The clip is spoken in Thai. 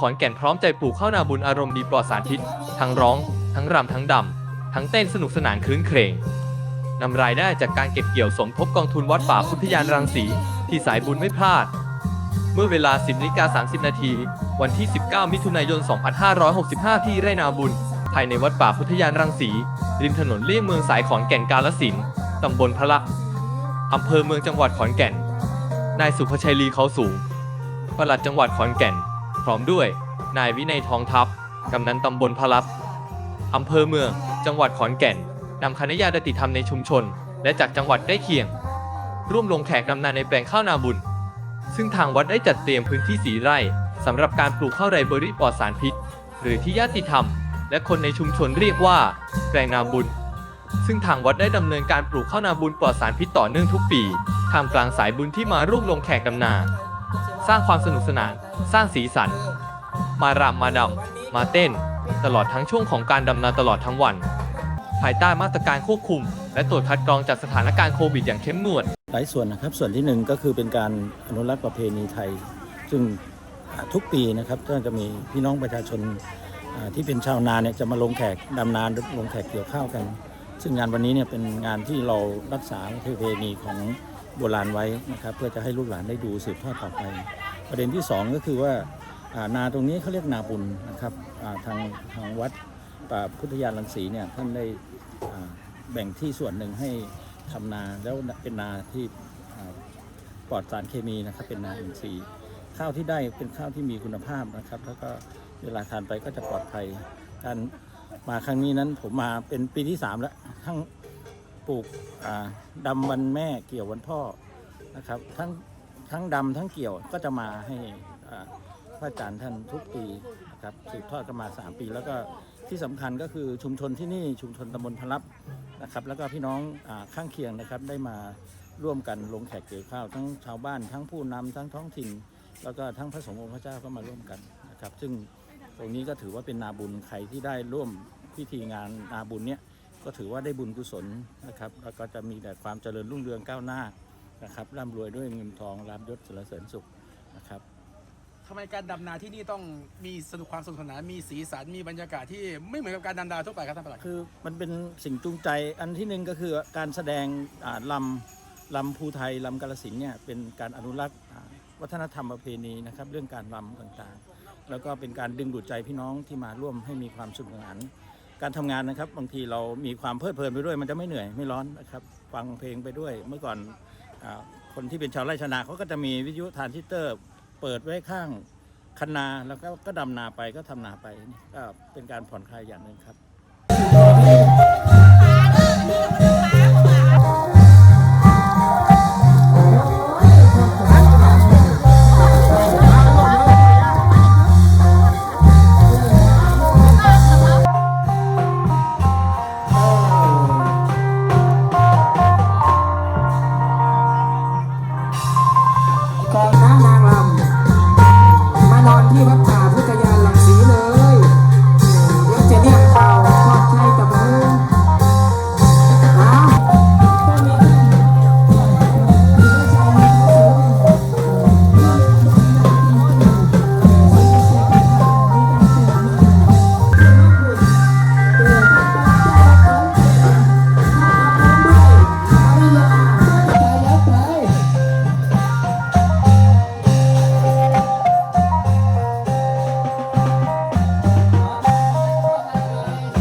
ขอนแก่นพร้อมใจปลูกข้าวนาบุญอารมณ์ดีปลอดสารพิษ ทั้งร้อง ทั้งรำทั้งดำ ทั้งเต้นสนุกสนานคลื้นเครงนำรายได้จากการเก็บเกี่ยวสมทบกองทุนวัดป่าพุทธยานรังสี ที่สายบุญไม่พลาด เมื่อเวลา 10นาฬิกา30 นาที วันที่ 19 มิถุนายน 2565 ที่ไร่นาบุญ ภายในวัดป่าพุทธยานรังสี ริมถนนเลี่ยงเมืองสายขอนแก่นกาลสินตำบลพระละอำเภอเมืองจังหวัดขอนแก่น นายสุภชัยลีเขาสูงปลัดจังหวัดขอนแก่น พร้อมด้วย นายวินัยทองทัพกำนันตำบลพลับอำเภอเมือง จังหวัดขอนแก่นนำคณะญาติธรรมในชุมชน และจากจังหวัดใกล้เคียง ร่วมลงแขกดำนาในแปลงข้าวนาบุญ ซึ่งทางวัดได้จัดเตรียมพื้นที่สีไร่สำหรับการปลูกข้าวไรเบอรี่ปลอดสารพิษ หรือที่ญาติธรรม และคนในชุมชนเรียกว่า แปลงนาบุญ ซึ่งทางวัดได้ดำเนินการปลูกข้าวนาบุญปลอดสารพิษต่อเนื่องทุกปีท่ามกลางสายบุญที่มาร่วมลงแขกดำนา สร้างความสนุกสนานสร้างสีสัน มารำมาดำมาเต้น ตลอดทั้งช่วงของการดำนาตลอดทั้งวัน ภายใต้มาตรการควบคุม และตรวจคัดกรองจากสถานการณ์โควิดอย่างเข้มงวด หลายส่วนนะครับส่วนที่หนึ่งก็คือเป็นการอนุรักษ์ประเพณีไทย ซึ่งทุกปีนะครับก็จะมีพี่น้องประชาชนที่เป็นชาวนาเนี่ยจะมาลงแขกดำนาลงแขกเกี่ยวข้าวกัน ซึ่งงานวันนี้เนี่ยเป็นงานที่เรารักษาประเพณีของโบราณไว้นะครับเพื่อจะให้ลูกหลานได้ดูสืบทอดต่อไป ประเด็นที่สองก็คือว่านาตรงนี้เขาเรียกนาบุญนะครับทางทางวัดป่าพุทธยานรังสีเนี่ยท่านได้แบ่งที่ส่วนหนึ่งให้ทำนาแล้วเป็นนาที่ปลอดสารเคมีนะครับเป็นนาอินทรีย์ข้าวที่ได้เป็นข้าวที่มีคุณภาพนะครับ แล้วก็เวลาทานไปก็จะปลอดภัยการมาครั้งนี้นั้นผมมาเป็นปีที่สามแล้วทั้งปลูกอ่าดำวันแม่เกี่ยววันพ่อนะครับทั้ง ทั้งดำทั้งเกี่ยวก็จะมาให้พระอาจารย์ท่านทุกปีครับสืบทอดกันมา 3 ปี แล้วก็ที่สำคัญก็คือชุมชนที่นี่ชุมชนตำบลพลับนะครับแล้วก็พี่น้องอข้างเคียงนะครับได้มาร่วมกันลงแขกเกี่ยวข้าว ทั้งชาวบ้านทั้งผู้นำทั้งท้องถิ่น แล้วก็ทั้งพระสงฆ์องค์พระเจ้าก็มาร่วมกันนะครับ ซึ่งตรงนี้ก็ถือว่าเป็นนาบุญใครที่ได้ร่วมพิธีงานนาบุญเนี้ยก็ถือว่าได้บุญกุศลนะครับแล้วก็จะมีแต่ความเจริญรุ่งเรืองก้าวหน้า นะครับร่ำรวยด้วยเงินทองรามยศสรรเสริญสุขนะครับทำไมการดำนาที่นี่ต้องมีสนุกความสนุกสนานมีสีสันมีบรรยากาศที่ไม่เหมือนกับการดำนาทั่วไปครับท่านประหลัดคือมันเป็นสิ่งจูงใจอันที่หนึ่งก็คือการแสดงอ่าลำลำภูไทยลำกาลสินธุ์เนี่ยเป็นการอนุรักษ์อ่าวัฒนธรรมประเพณีนะครับเรื่องการลำต่างๆ แล้วก็เป็นการดึงดูดใจพี่น้องที่มาร่วมให้มีความสนุกสนานการทำงานนะครับบางทีเรามีความเพลิดเพลินไปด้วย มันจะไม่เหนื่อยไม่ร้อนนะครับฟังเพลงไปด้วยเมื่อก่อนอา คนที่เป็นชาวไร่ชนาเขาก็จะมีวิทยุทานทิเตอร์ เปิดไว้ข้างคันนาแล้วก็ก็ดำนาไปก็ทำนาไปก็เป็นการผ่อนคลายอย่างหนึ่งครับ